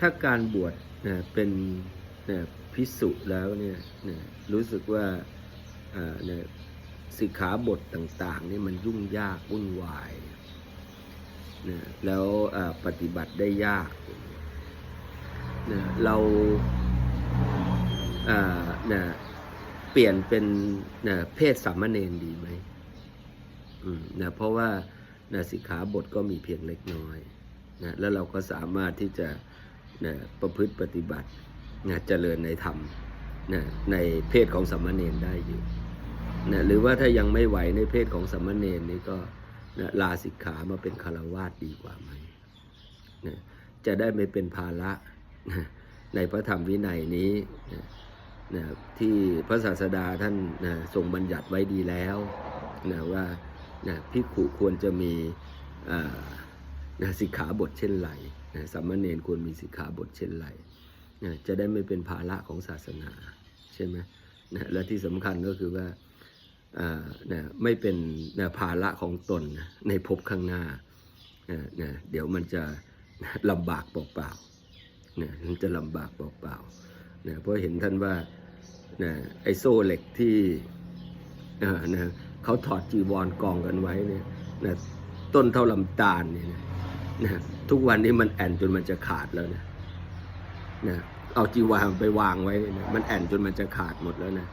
ถ้าการบวชนะเป็นนะพิสุแล้วเนี่ยนะรู้สึกว่าสิกขาบทต่างๆนี่มันยุ่งยากวุ่นวายนะแล้วปฏิบัติได้ยากนะเราานะเปลี่ยนเป็นนะเพศสามเณรดีไหมอืมนะเพราะว่านะสิกขาบทก็มีเพียงเล็กน้อยนะแล้วเราก็สามารถที่จะ นะประพฤติปฏิบัตินะเจริญในธรรมนะในเพศของสามเณรได้อยู่นะหรือว่าถ้ายังไม่ไหวในเพศของสามเณรนี่ก็นะลาสิกขามาเป็นคารวาสดีกว่าไหมนะจะได้ไม่เป็นภาระนะในพระธรรมวินัยนี้นะนะที่พระศาสดาท่านนะทรงบัญญัติไว้ดีแล้วนะว่านะพิกขุควรจะมีอ่านะสิกขาบทเช่นไร สามเณรควรมีสิกขาบทเช่นไรนะจะได้ไม่เป็นภาระของศาสนาใช่ไหมนะและที่สำคัญก็คือว่านะไม่เป็นนะภาระของตนนะในภพข้างหน้านะนะเดี๋ยวมันจะลำบากเปล่าๆนะมันจะลำบากเปล่าๆนะเพราะเห็นท่านว่านะไอ้โซ่เหล็กที่เอ่อนะเขาถอดจีวรกองกันไว้เนี่ยนะต้นเท่าลำตาลเนี่ยนะ นะทุกวันนี้มันแอนจนมันจะขาดแล้วนะนะเอาจีวรไปวางไว้เนี่ยนะมันแอนจนมันจะขาดหมดแล้วนะ